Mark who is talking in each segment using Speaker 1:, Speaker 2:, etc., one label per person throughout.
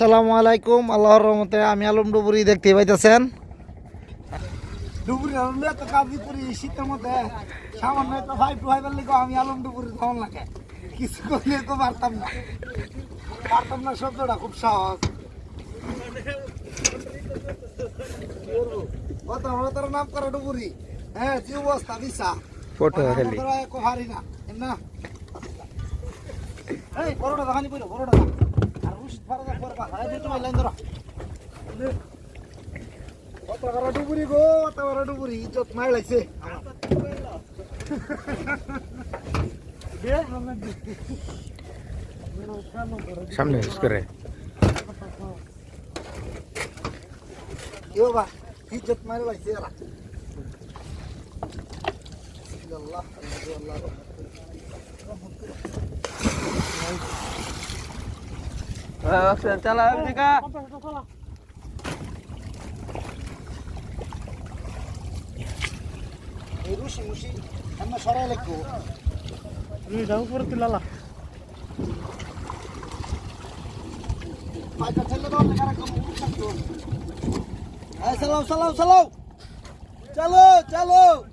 Speaker 1: সালামু আলাইকুম আল্লাহর রহমতে আমি আলম ডুবুরি দেখতে পাইতেছেন।
Speaker 2: ডুবুরি আলম তো কাজি করি শীতের মধ্যে সামান্য একটা লিখো আমি আলম ডুবুরি ধান লাগে। কিছু করলে তো পারতাম না। পারতাম না শব্দটা খুব সহজ। কত তোর নাম করে ডুবুরি? হ্যাঁ যে অবস্থা দিশা?
Speaker 1: ফটো খালি
Speaker 2: হারি না না। এই বড়টা দেখানি পড়ো বড়টা ডুবুরি গো কত বড় ডুবুরি ইজ্জত মার লাগছে
Speaker 1: সামনে ইউজ করে
Speaker 2: বাবা ইজ্জত মার লাগছে এরা? আল্লাহ আল্লাহ
Speaker 1: চালা
Speaker 2: चला का روشي موشي اما شرع لك هو ريد هو فرت لا لا
Speaker 3: سلام سلام سلام. چلو چلو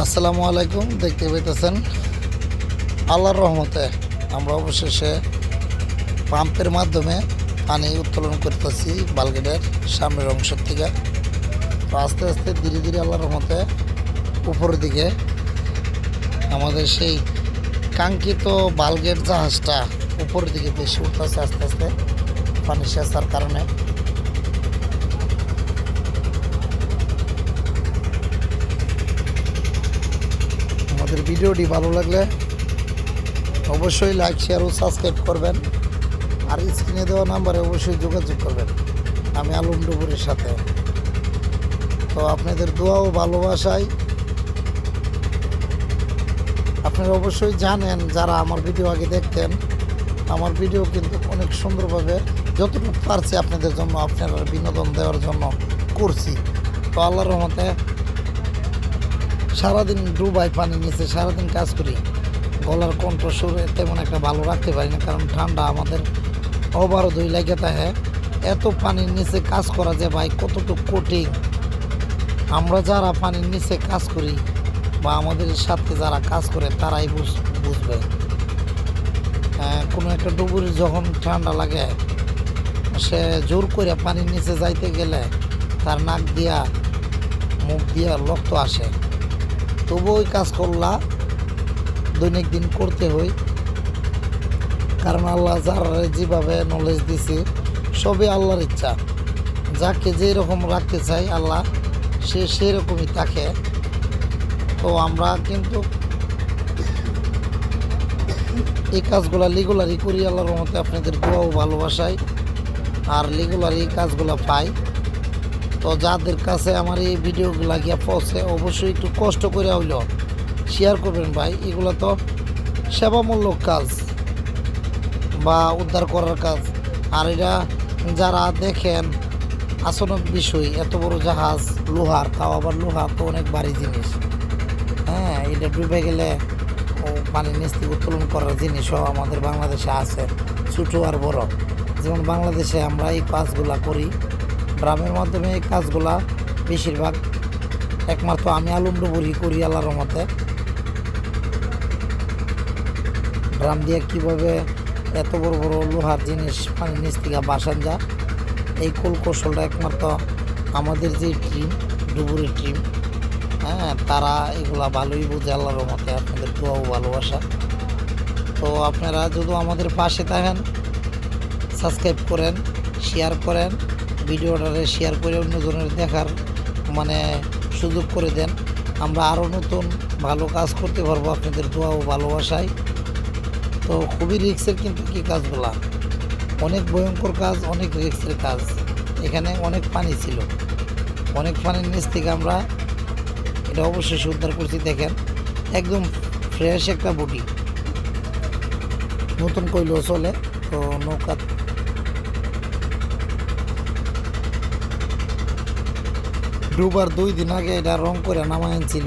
Speaker 1: আসসালামু আলাইকুম দেখতে পাইতেছেন আল্লাহর রহমতে আমরা অবশেষে পাম্পের মাধ্যমে পানি উত্তোলন করতেছি বালগেটের সামনের অংশ থেকে। তো আস্তে আস্তে ধীরে ধীরে আল্লাহর মতে উপরের দিকে আমাদের সেই কাঙ্ক্ষিত বালগেট জাহাজটা উপরের দিকে বেশি উঠতেছে আস্তে আস্তে পানি সেচার কারণে। আমাদের ভিডিওটি ভালো লাগলে অবশ্যই লাইক, শেয়ার ও সাবস্ক্রাইব করবেন। আর স্ক্রিনে দেওয়া নাম্বারে অবশ্যই যোগাযোগ করবেন। আমি আলম ডুবুরের সাথে। তো আপনাদের দোয়া ও ভালোবাসায় আপনারা অবশ্যই জানেন যারা আমার ভিডিও আগে দেখতেন, আমার ভিডিও কিন্তু অনেক সুন্দরভাবে যতটুকু পারছি আপনাদের জন্য, আপনারা বিনোদন দেওয়ার জন্য করছি। তো আল্লাহর রহমতে সারাদিন ডুবাই পানি নিচে সারাদিন কাজ করি। গলার কণ্ঠ সুরে তেমন একটা ভালো রাখতে পারি না, কারণ ঠান্ডা আমাদের অবারও দুই লাগে থাকে এত পানির নিচে কাজ করা যে ভাই কতটুকু কঠিন। আমরা যারা পানির নিচে কাজ করি বা আমাদের সাথে যারা কাজ করে তারাই বুঝ- বুঝবে। হ্যাঁ, কোনো একটা ডুবুরি যখন ঠান্ডা লাগে সে জোর করে পানির নিচে যাইতে গেলে তার নাক দিয়া মুখ দিয়া রক্ত আসে। তবু ওই কাজ করলা দৈনিক দিন করতে হই কারণ আল্লাহ যার যেভাবে নলেজ দিছে, সবই আল্লাহর ইচ্ছা। যাকে যেই রকম রাখতে চাই আল্লাহ, সে সেরকমই থাকে তো আমরা কিন্তু এই কাজগুলা লিগুলারি করি, আল্লাহর মতে আপনাদের দোয়া ও ভালোবাসায়। আর লিগুলারি এই কাজগুলা পাই। তো যাদের কাছে আমার এই ভিডিওগুলা গিয়া পৌঁছে, অবশ্যই একটু কষ্ট করে হইল। শেয়ার করবেন ভাই, এগুলো তো সেবামূলক কাজ। বা উদ্ধার করার কাজ। আর এটা যারা দেখেন আসনক বিষয়, এত বড় জাহাজ, লোহার, তাও আবার লোহা তো অনেক ভারী জিনিস। হ্যাঁ এটা ডুবে গেলে পানির নিচ থেকে উত্তোলন করার জিনিসও আমাদের বাংলাদেশে আছে, ছোটো আর বড়। যেমন বাংলাদেশে আমরা এই কাজগুলা করি। ড্রামের মাধ্যমে এই কাজগুলা বেশিরভাগ একমাত্র আমি আলমডুবুরি করি আল্লাহর মতে ড্রাম দিয়ে কীভাবে এত বড় বড় লোহার জিনিস পানির নিচ থেকে বাসান যা। এই কুল কৌশলটা একমাত্র আমাদের যে টিম ডুবুরি টিম হ্যাঁ তারা এগুলা ভালোই বুঝে আল্লাহর মতে আপনাদের দোয়াও ভালোবাসা। তো আপনারা যদি আমাদের পাশে থাকেন সাবস্ক্রাইব করেন শেয়ার করেন ভিডিওটারে শেয়ার করে অন্যজনের দেখার মানে সুযোগ করে দেন। আমরা আরও নতুন ভালো কাজ করতে পারব আপনাদের দোয়া ও ভালোবাসায়। তো খুবই রিক্সের কিন্তু কি কাজগুলা? অনেক ভয়ঙ্কর কাজ, অনেক রিক্সের কাজ। এখানে অনেক পানি ছিল। অনেক পানির নিচ থেকে আমরা এটা অবশ্যই উদ্ধার করছি, দেখেন। একদম ফ্রেশ একটা বডি নতুন কইলেও চলে, তো নৌকা ডুবার দুই দিন আগে এটা রং করে নামায় ছিল